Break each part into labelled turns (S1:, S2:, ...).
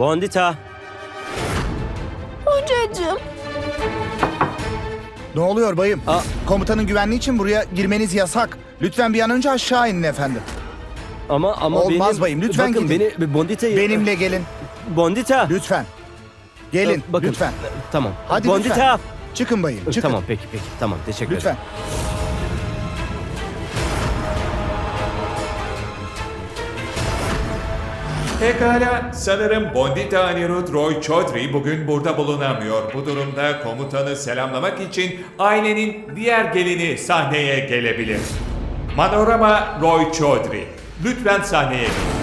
S1: Bondita.
S2: Kocacığım.
S3: Ne oluyor bayım?
S1: Aa.
S3: Komutanın güvenliği için buraya girmeniz yasak. Lütfen bir an önce aşağı inin efendim.
S1: Ama ama
S3: Olmaz
S1: benim...
S3: bayım, lütfen
S1: bakın
S3: gidin.
S1: beni Bondita'yı...
S3: Benimle gelin.
S1: Bondita.
S3: Lütfen. Gelin
S1: Bakın,
S3: lütfen.
S1: Tamam.
S3: Hadi
S1: Bondita.
S3: lütfen. Çıkın bayım. Çıkın.
S1: Tamam peki peki. Tamam teşekkür
S3: Lütfen.
S4: Pekala, sanırım Bondita Anirudh Roy Chaudhry bugün burada bulunamıyor. Bu durumda komutanı selamlamak için ailenin diğer gelini sahneye gelebilir. Manorama Roy Chaudhry, lütfen sahneye gelin.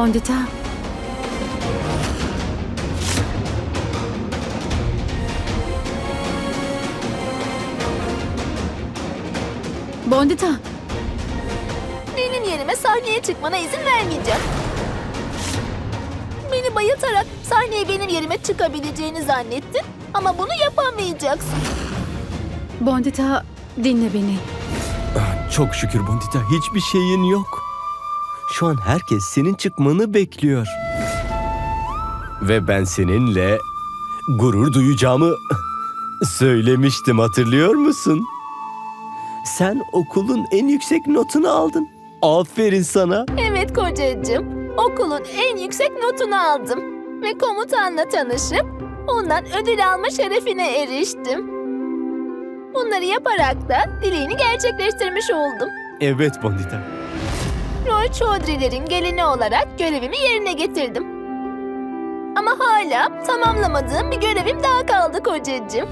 S5: Bondita. Bondita.
S2: Benim yerime sahneye çıkmana izin vermeyeceğim. Beni bayıltarak sahneye benim yerime çıkabileceğini zannettin. Ama bunu yapamayacaksın.
S5: Bondita dinle beni.
S1: Çok şükür Bondita hiçbir şeyin yok. Şu an herkes senin çıkmanı bekliyor. Ve ben seninle gurur duyacağımı söylemiştim hatırlıyor musun? Sen okulun en yüksek notunu aldın. Aferin sana.
S2: Evet kocacığım. Okulun en yüksek notunu aldım. Ve komutanla tanışıp ondan ödül alma şerefine eriştim. Bunları yaparak da dileğini gerçekleştirmiş oldum.
S1: Evet Bondita.
S2: Roy Chaudhry'lerin gelini olarak görevimi yerine getirdim. Ama hala tamamlamadığım bir görevim daha kaldı kocacığım.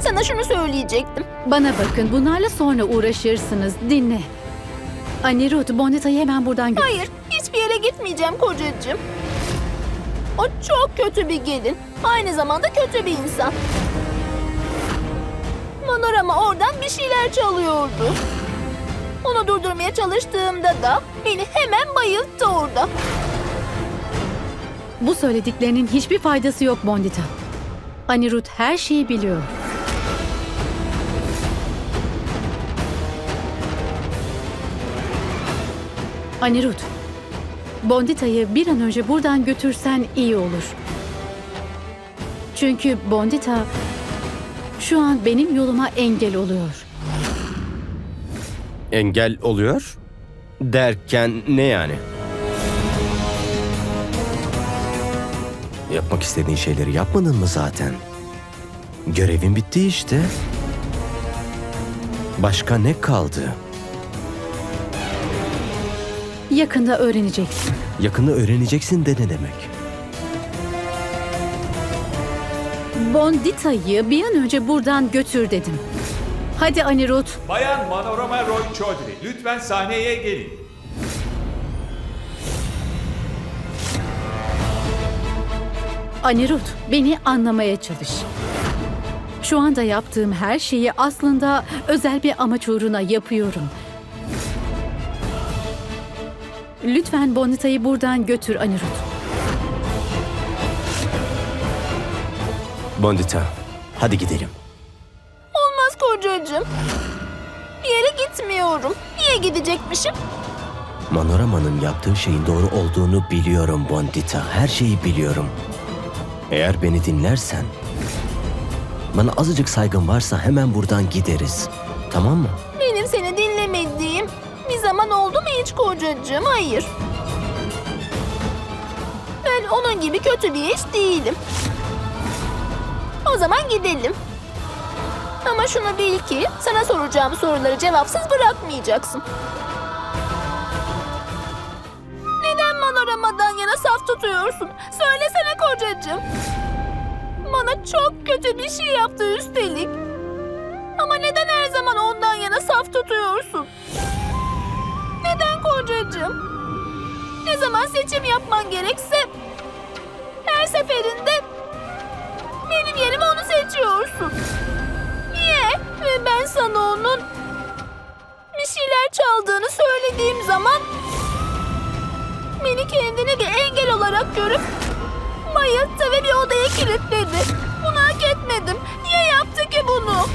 S2: Sana şunu söyleyecektim.
S5: Bana bakın bunlarla sonra uğraşırsınız. Dinle. Anirudh, Bondita'yı hemen buradan gö-
S2: Hayır, hiçbir yere gitmeyeceğim kocacığım. O çok kötü bir gelin. Aynı zamanda kötü bir insan. Manorama oradan bir şeyler çalıyordu. Onu durdurmaya çalıştığımda da beni hemen bayılttı orada.
S5: Bu söylediklerinin hiçbir faydası yok Bondita. Anirudh her şeyi biliyor. Anirudh, Bondita'yı bir an önce buradan götürsen iyi olur. Çünkü Bondita şu an benim yoluma engel oluyor.
S1: Engel oluyor. Derken ne yani? Yapmak istediğin şeyleri yapmadın mı zaten? Görevin bitti işte. Başka ne kaldı?
S5: Yakında öğreneceksin.
S1: Yakında öğreneceksin de ne demek?
S5: Bondita'yı bir an önce buradan götür dedim. Hadi Anirudh.
S4: Bayan Manorama Roy Chaudhry, lütfen sahneye gelin.
S5: Anirudh, beni anlamaya çalış. Şu anda yaptığım her şeyi aslında özel bir amaç uğruna yapıyorum. Lütfen Bonita'yı buradan götür Anirudh.
S1: Bondita, hadi gidelim.
S2: Olmaz kocacığım. Bir yere gitmiyorum. Niye gidecekmişim?
S1: Manorama'nın yaptığı şeyin doğru olduğunu biliyorum Bondita. Her şeyi biliyorum. Eğer beni dinlersen, bana azıcık saygın varsa hemen buradan gideriz. Tamam mı?
S2: Benim seni dinlemediğim bir zaman oldu mu hiç kocacığım? Hayır. Ben onun gibi kötü bir eş değilim. O zaman gidelim. Ama şunu bil ki sana soracağım soruları cevapsız bırakmayacaksın. Neden Manorama'dan yana saf tutuyorsun? Söylesene kocacığım. Bana çok kötü bir şey yaptı üstelik. Ama neden her zaman ondan yana saf tutuyorsun? Neden kocacığım? Ne zaman seçim yapman gerekse her seferinde benim yerime onu seçiyorsun. Ve ben sana onun bir şeyler çaldığını söylediğim zaman Beni kendine bir engel olarak görüp bayılttı ve bir odaya kilitledi. Bunu hak etmedim. Niye yaptı ki bunu?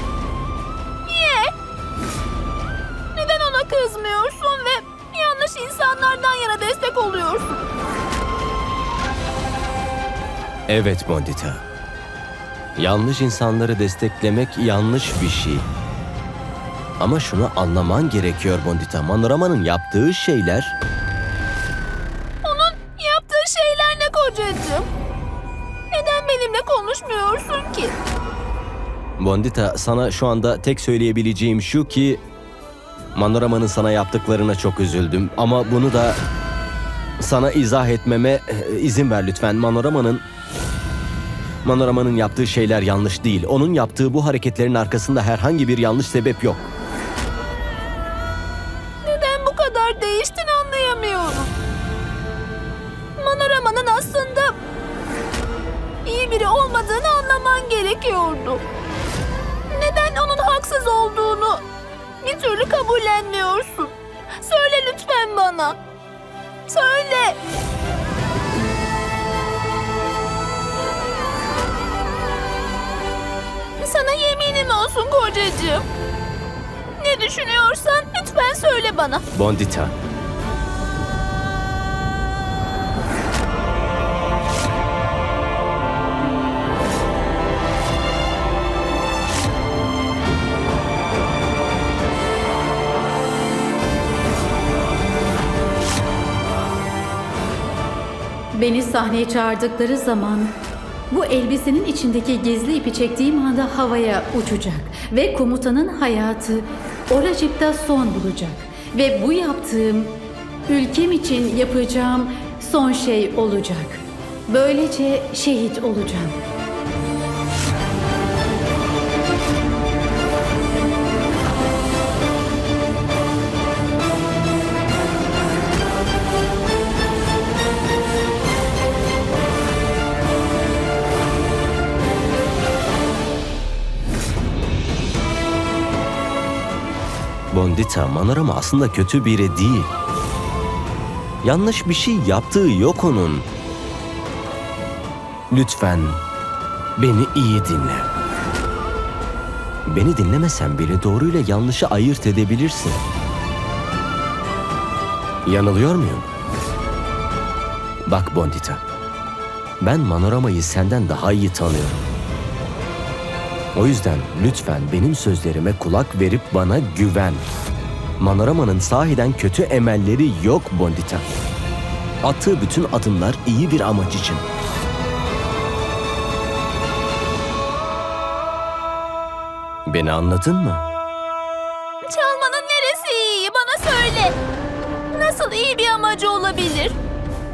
S2: Niye? Neden ona kızmıyorsun ve yanlış insanlardan yana destek oluyorsun?
S1: Evet Bondita. Yanlış insanları desteklemek yanlış bir şey. Ama şunu anlaman gerekiyor Bondita. Manorama'nın yaptığı şeyler
S2: Onun yaptığı şeyler ne kocacığım? Neden benimle konuşmuyorsun ki?
S1: Bondita sana şu anda tek söyleyebileceğim şu ki Manorama'nın sana yaptıklarına çok üzüldüm ama bunu da sana izah etmeme e, izin ver lütfen. Manorama'nın Manorama'nın yaptığı şeyler yanlış değil. Onun yaptığı bu hareketlerin arkasında herhangi bir yanlış sebep yok.
S2: Kocacığım. Ne düşünüyorsan lütfen söyle bana.
S1: Bondita.
S5: Beni sahneye çağırdıkları zaman bu elbisenin içindeki gizli ipi çektiğim anda havaya uçacak ve komutanın hayatı oracıkta son bulacak ve bu yaptığım ülkem için yapacağım son şey olacak. Böylece şehit olacağım.
S1: Bondita, Manorama aslında kötü biri değil. Yanlış bir şey yaptığı yok onun. Lütfen beni iyi dinle. Beni dinlemesen bile doğruyla yanlışı ayırt edebilirsin. Yanılıyor muyum? Bak Bondita, ben Manorama'yı senden daha iyi tanıyorum. O yüzden lütfen benim sözlerime kulak verip bana güven. Manorama'nın sahiden kötü emelleri yok Bondita. Attığı bütün adımlar iyi bir amaç için. Beni anladın mı?
S2: Çalmanın neresi iyi bana söyle. Nasıl iyi bir amacı olabilir?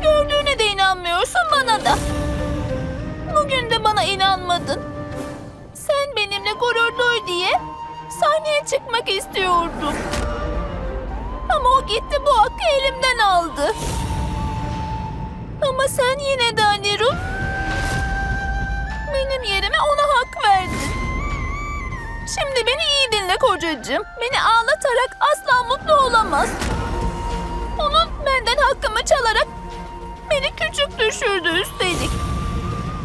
S2: Gördüğüne de inanmıyorsun bana da. Bugün de bana inanmadın. Çıkmak istiyordum. Ama o gitti bu hakkı elimden aldı. Ama sen yine de Anirudh benim yerime ona hak verdin. Şimdi beni iyi dinle kocacığım. Beni ağlatarak asla mutlu olamaz. Onun benden hakkımı çalarak beni küçük düşürdü üstelik.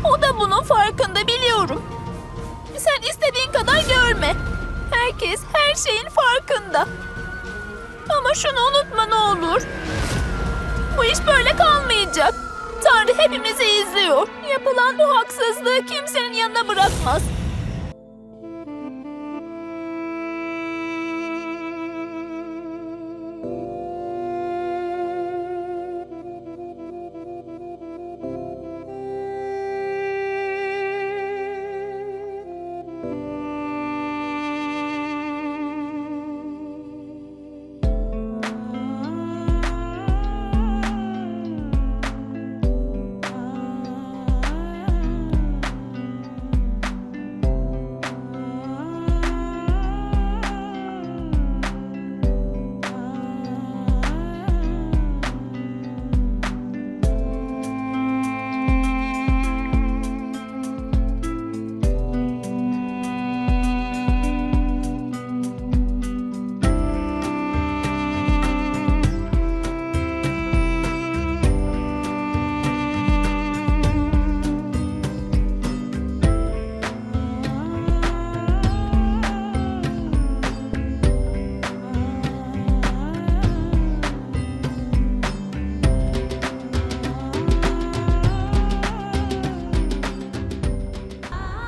S2: O da bunun farkında biliyorum. Sen istediğin kadar görme. Herkes her şeyin farkında. Ama şunu unutma ne olur. Bu iş böyle kalmayacak. Tanrı hepimizi izliyor. Yapılan bu haksızlığı kimsenin yanına bırakmaz.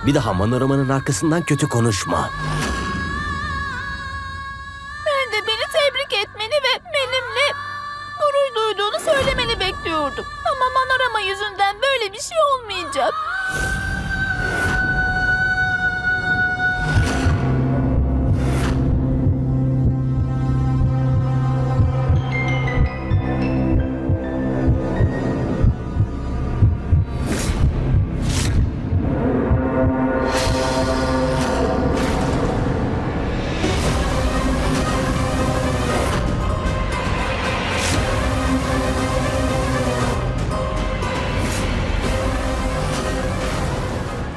S1: Bir daha Manorama'nın arkasından kötü konuşma.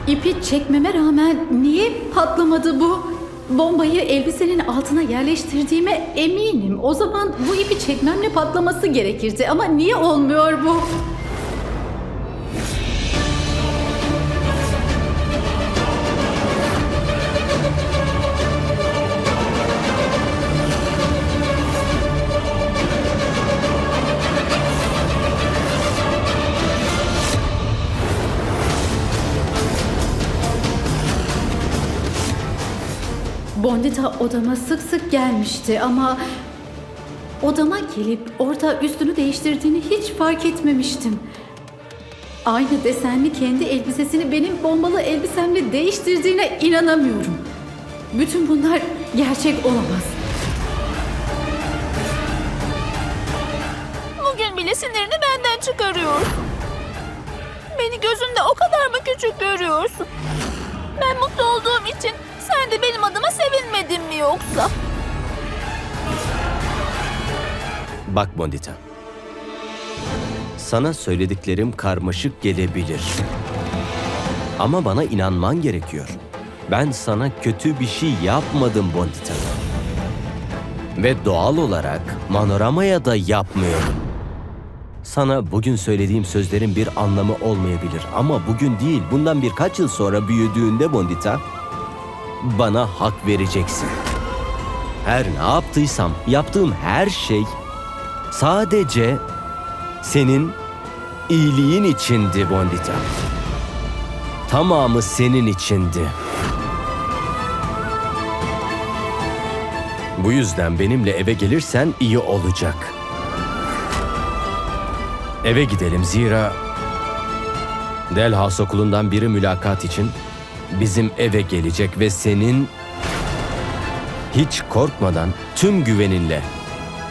S5: İpi çekmeme rağmen niye patlamadı bu? Bombayı elbisenin altına yerleştirdiğime eminim. O zaman bu ipi çekmemle patlaması gerekirdi ama niye olmuyor bu? Bondita odama sık sık gelmişti ama odama gelip orada üstünü değiştirdiğini hiç fark etmemiştim. Aynı desenli kendi elbisesini benim bombalı elbisemle değiştirdiğine inanamıyorum. Bütün bunlar gerçek olamaz.
S2: Bugün bile sinirini benden çıkarıyorsun. Beni gözünde o kadar mı küçük görüyorsun? Ben mutlu olduğum için sen de benim adıma sevinmedin mi yoksa?
S1: Bak Bondita. Sana söylediklerim karmaşık gelebilir. Ama bana inanman gerekiyor. Ben sana kötü bir şey yapmadım Bondita. Ve doğal olarak Manorama'ya da yapmıyorum. Sana bugün söylediğim sözlerin bir anlamı olmayabilir ama bugün değil, bundan birkaç yıl sonra büyüdüğünde Bondita bana hak vereceksin. Her ne yaptıysam, yaptığım her şey sadece senin iyiliğin içindi Bondita. Tamamı senin içindi. Bu yüzden benimle eve gelirsen iyi olacak. Eve gidelim zira Delhaus okulundan biri mülakat için bizim eve gelecek ve senin hiç korkmadan tüm güveninle,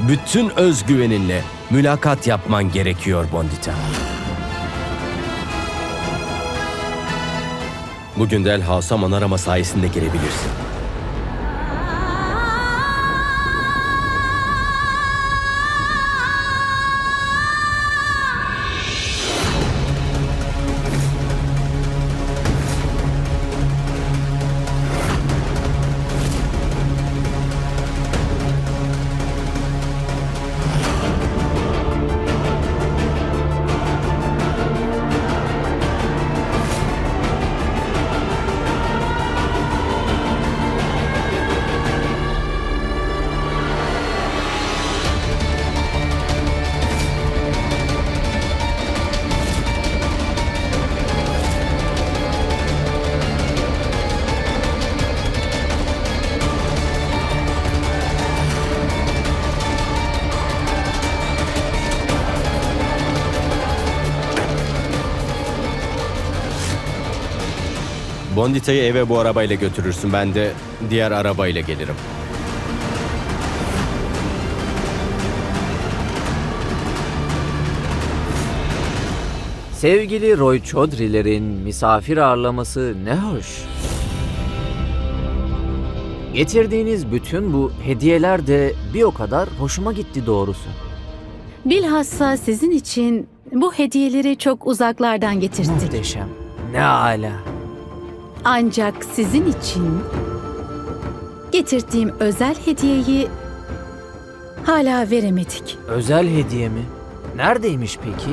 S1: bütün özgüveninle mülakat yapman gerekiyor Bondita. Bugün Delhaus'a Manarama sayesinde girebilirsin. Bondita'yı eve bu arabayla götürürsün. Ben de diğer arabayla gelirim.
S6: Sevgili Roy Chaudhry'lerin misafir ağırlaması ne hoş. Getirdiğiniz bütün bu hediyeler de bir o kadar hoşuma gitti doğrusu.
S5: Bilhassa sizin için bu hediyeleri çok uzaklardan getirdik.
S6: Muhteşem. Ne ala.
S5: Ancak sizin için getirdiğim özel hediyeyi hala veremedik.
S6: Özel hediye mi? Neredeymiş peki?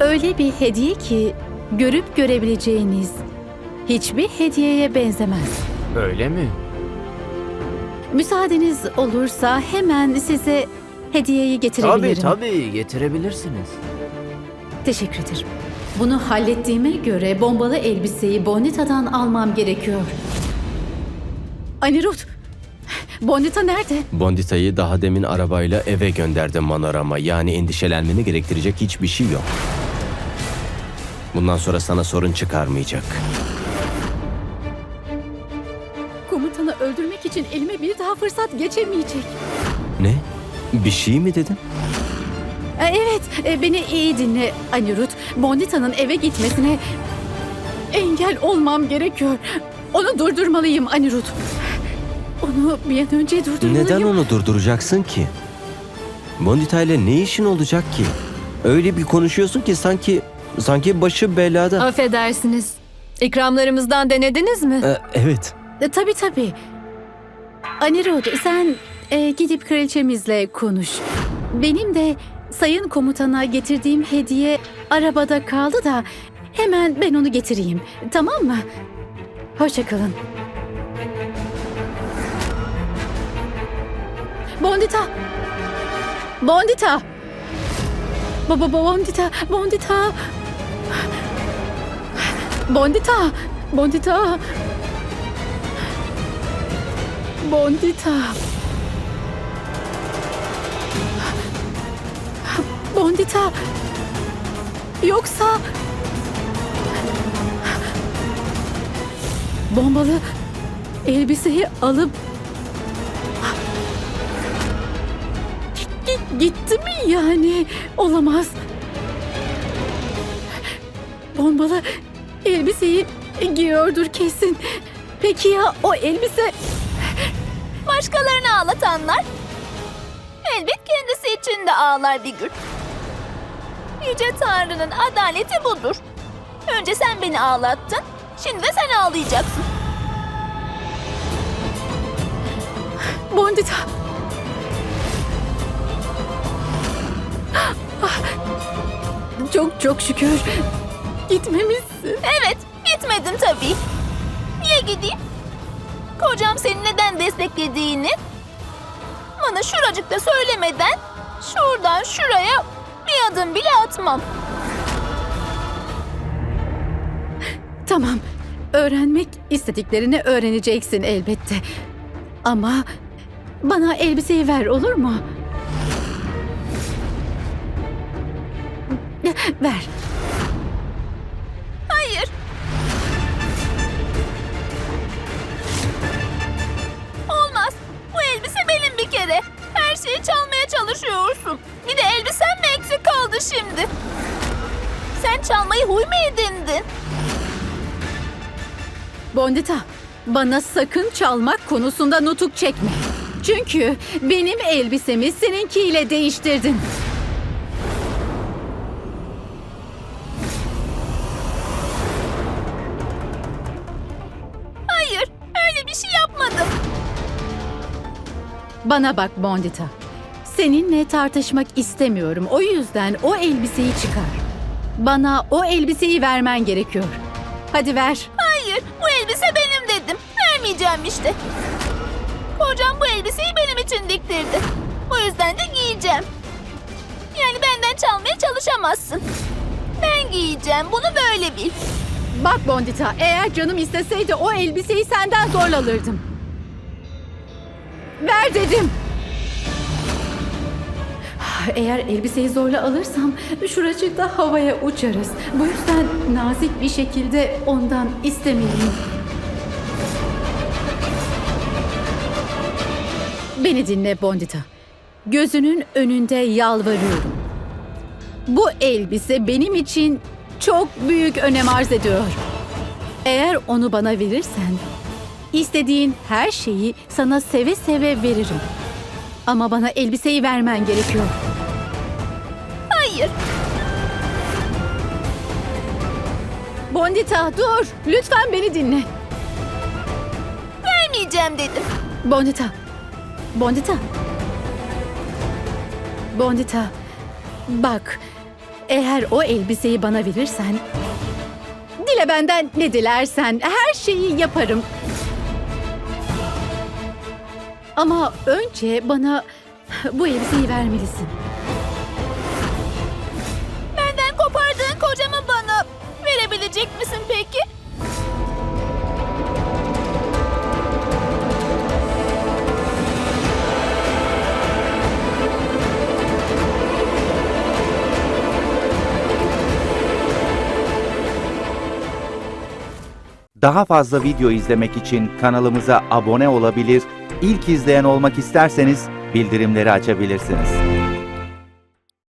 S5: Öyle bir hediye ki görüp görebileceğiniz hiçbir hediyeye benzemez.
S6: Öyle mi?
S5: Müsaadeniz olursa hemen size hediyeyi
S6: Tabii
S5: getirebilirim.
S6: tabii getirebilirsiniz.
S5: Teşekkür ederim. Bunu hallettiğime göre bombalı elbiseyi Bonita'dan almam gerekiyor. Anirudh, Bonita nerede?
S1: Bondita'yı daha demin arabayla eve gönderdim Manorama. Yani endişelenmeni gerektirecek hiçbir şey yok. Bundan sonra sana sorun çıkarmayacak.
S5: Komutanı öldürmek için elime bir daha fırsat geçemeyecek.
S1: Ne? Bir şey mi dedin?
S5: E, Evet, e, beni iyi dinle Anirudh. Bondita'nın eve gitmesine engel olmam gerekiyor. Onu durdurmalıyım Anirudh. Onu bir an önce durdurmalıyım.
S1: Neden onu durduracaksın ki? Bondita ile ne işin olacak ki? Öyle bir konuşuyorsun ki sanki sanki başı belada.
S7: Affedersiniz. İkramlarımızdan denediniz mi?
S1: Ee, evet.
S5: E, tabii tabii. Anirudh sen e, gidip kraliçemizle konuş. Benim de sayın komutana getirdiğim hediye arabada kaldı da hemen ben onu getireyim. Tamam mı? Hoşçakalın. Bondita! Bondita! Baba Bondita! Bondita! Bondita! Bondita! Bondita. Bondita. Yoksa... Bombalı elbiseyi alıp... Gi- gitti mi yani? Olamaz. Bombalı elbiseyi giyiyordur kesin. Peki ya o elbise...
S2: Başkalarını ağlatanlar elbet kendisi için de ağlar bir gün. Yüce Tanrı'nın adaleti budur. Önce sen beni ağlattın, şimdi de sen ağlayacaksın.
S5: Bondita. Çok çok şükür. Gitmemişsin.
S2: Evet, gitmedim tabii. Niye gideyim? Kocam seni neden desteklediğini bana şuracıkta söylemeden şuradan şuraya bir adım bile atmam.
S5: Tamam. Öğrenmek istediklerini öğreneceksin elbette. Ama bana elbiseyi ver olur mu? Ver.
S2: Hayır. Olmaz. Bu elbise benim bir kere. Her şeyi çalmaya çalışıyorsun. Kaldı şimdi? Sen çalmayı huy mu edindin?
S5: Bondita, bana sakın çalmak konusunda nutuk çekme. Çünkü benim elbisemi seninkiyle değiştirdin.
S2: Hayır, öyle bir şey yapmadım.
S5: Bana bak Bondita. Seninle tartışmak istemiyorum. O yüzden o elbiseyi çıkar. Bana o elbiseyi vermen gerekiyor. Hadi ver.
S2: Hayır, bu elbise benim dedim. Vermeyeceğim işte. Kocam bu elbiseyi benim için diktirdi. O yüzden de giyeceğim. Yani benden çalmaya çalışamazsın. Ben giyeceğim, bunu böyle bil.
S5: Bak Bondita, eğer canım isteseydi o elbiseyi senden zorla alırdım. Ver dedim. Eğer elbiseyi zorla alırsam şuracıkta havaya uçarız. Bu yüzden nazik bir şekilde ondan istemeliyim. Beni dinle Bondita. Gözünün önünde yalvarıyorum. Bu elbise benim için çok büyük önem arz ediyor. Eğer onu bana verirsen, istediğin her şeyi sana seve seve veririm. Ama bana elbiseyi vermen gerekiyor.
S2: Hayır,
S5: Bondita dur, lütfen beni dinle.
S2: vermeyeceğim dedim.
S5: Bondita, Bondita. Bondita, bak, eğer o elbiseyi bana verirsen, dile benden ne dilersen her şeyi yaparım. Ama önce bana bu elbiseyi vermelisin.
S2: öğrenebilecek misin peki?
S8: Daha fazla video izlemek için kanalımıza abone olabilir, ilk izleyen olmak isterseniz bildirimleri açabilirsiniz.